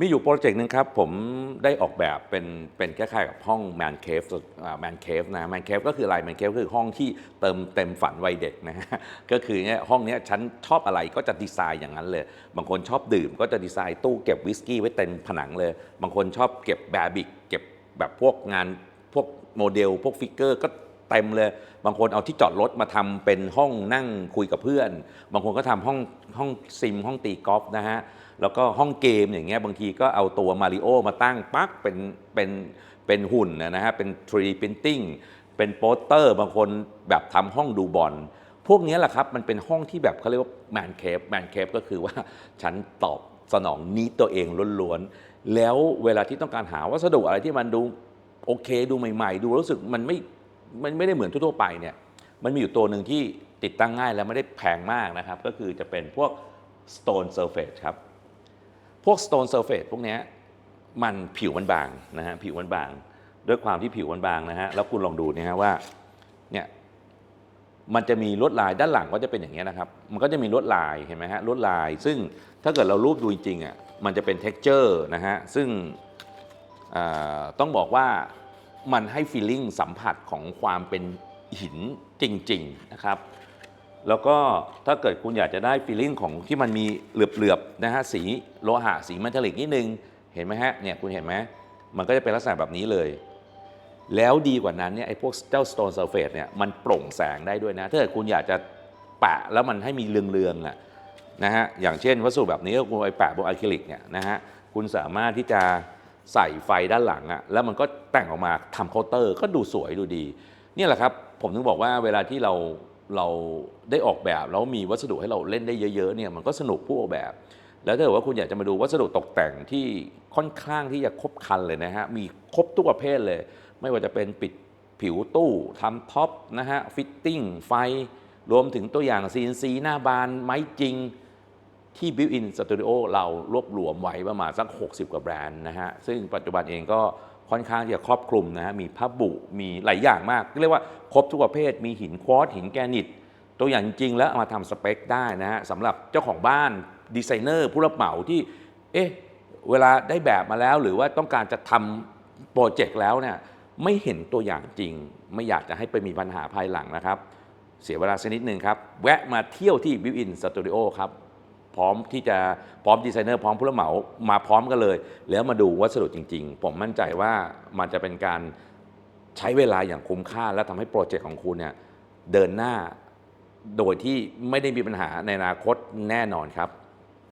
มีอยู่โปรเจกต์หนึ่งครับ ผมได้ออกแบบเป็นเป็นคล้ายๆกับห้องแมนเคฟแมนเคฟนะแมนเคฟก็คืออะไรแมนเคฟคือห้องที่เติมเต็มฝันวัยเด็กนะฮะก็คือเนี่ยห้องเนี้ยฉันชอบอะไรก็จะดีไซน์อย่างนั้นเลย บางคนชอบดื่มก็จะดีไซน์ตู้เก็บวิสกี้ไว้เต็มผนังเลย บางคนชอบเก็บแบบิกเก็บแบบพวกงานพวกโมเดล พวกฟิกเกอร์ก็ เต็มเลย บางคนเอาที่จอดรถมาทำเป็นห้องนั่งคุยกับเพื่อน บางคนก็ทำห้องห้องซิมห้องตีกอล์ฟนะฮะ แล้วก็ห้องเกมอย่างเงี้ยบางทีก็เอาตัวมาริโอมาตั้งปักเป็นเป็นเป็นหุ่นนะฮะ เป็น 3D Printing เป็นโปสเตอร์ บางคนแบบทำห้องดูบอลพวกนี้แหละครับ มันเป็นห้องที่แบบเขาเรียกว่าแมนเคฟแมนเคฟก็คือว่าฉันตอบสนองนี้ตัวเองล้วนๆ แล้วเวลาที่ต้องการหาวัสดุอะไรที่มันดูโอเค ดูใหม่ ๆ ดูรู้สึกมันไม่ มันไม่ได้เหมือนทั่วๆไปเนี่ยมันมีอยู่ตัวหนึ่งที่ติดตั้งง่ายและไม่ได้แพงมากนะครับ ก็คือจะเป็นพวก stone surface ครับ พวก stone surface พวกนี้มันผิวมันบางนะฮะผิวมันบาง ด้วยความที่ผิวมันบางนะฮะแล้วคุณลองดูนะฮะว่าเนี่ยมันจะมีลวดลายด้านหลังก็จะเป็นอย่างเงี้นะครับ มันก็จะมีลวดลายเห็นไหมฮะลวดลาย ซึ่งถ้าเกิดเรารูปดูจริงๆอะมันจะเป็น texture นะฮะซึ่งต้องบอกว่า มันให้ feeling สัมผัสของความเป็นหินจริง ๆ นะครับ แล้วก็ถ้าเกิดคุณอยากจะได้ฟีลลิ่งของที่มันมีเหลือบๆนะฮะสีโลหะสีมัทลิกนิดนึง เห็นไหมฮะเนี่ยคุณเห็นไหมมันก็จะเป็นลักษณะแบบนี้เลย แล้วดีกว่านั้นเนี่ยไอ้พวกเจ้า stone surface เนี่ยมันโปร่งแสงได้ด้วยนะ ถ้าเกิดคุณอยากจะแปะแล้วมันให้มีเรืองๆอะนะฮะอย่างเช่นวัสดุแบบนี้คุณไปแปะบนอะคริลิกเนี่ยนะฮะคุณสามารถที่จะ ใส่ไฟด้านหลังอะแล้วมันก็แต่งออกมาทำเคาน์เตอร์ก็ดูสวยดูดีนี่แหละครับผมถึงบอกว่าเวลาที่เราเราได้ออกแบบแล้วมีวัสดุให้เราเล่นได้เยอะๆเนี่ยมันก็สนุกผู้ออกแบบ แล้วถ้าเกิดว่าคุณอยากจะมาดูวัสดุตกแต่งที่ค่อนข้างที่จะครบครันเลยนะฮะมีครบทุกประเภทเลย ไม่ว่าจะเป็นปิดผิวตู้ทำท็อปนะฮะฟิตติ้งไฟรวมถึงตัวอย่าง CNC หน้าบานไม้จริง ที่ Built-in Studio เรารวบรวมไว้ประมาณสัก 60 กว่าแบรนด์นะฮะ ซึ่งปัจจุบันเองก็ค่อนข้างที่จะครอบคลุมนะฮะ มีผ้าบุ มีหลายอย่างมาก เรียกว่าครบทุกประเภท มีหินควอตหินแกรนิต ตัวอย่างจริงแล้วเอามาทำสเปคได้นะฮะสำหรับเจ้าของบ้านดีไซเนอร์ผู้รับเหมาที่ เอ๊ะ เวลาได้แบบมาแล้ว หรือว่าต้องการจะทำโปรเจกต์แล้วเนี่ยไม่เห็นตัวอย่างจริง ไม่อยากจะให้ไปมีปัญหาภายหลังนะครับ เสียเวลาสักนิดหนึ่งครับ แวะมาเที่ยวที่ Built-in Studio ครับ พร้อมที่จะพร้อมดีไซเนอร์พร้อมผู้รับเหมามาพร้อมกันเลย แล้วมาดูวัสดุจริง ๆ ผมมั่นใจว่ามันจะเป็นการใช้เวลาอย่างคุ้มค่า และทำให้โปรเจกต์ของคุณเนี่ยเดินหน้าโดยที่ไม่ได้มีปัญหาในอนาคตแน่นอนครับ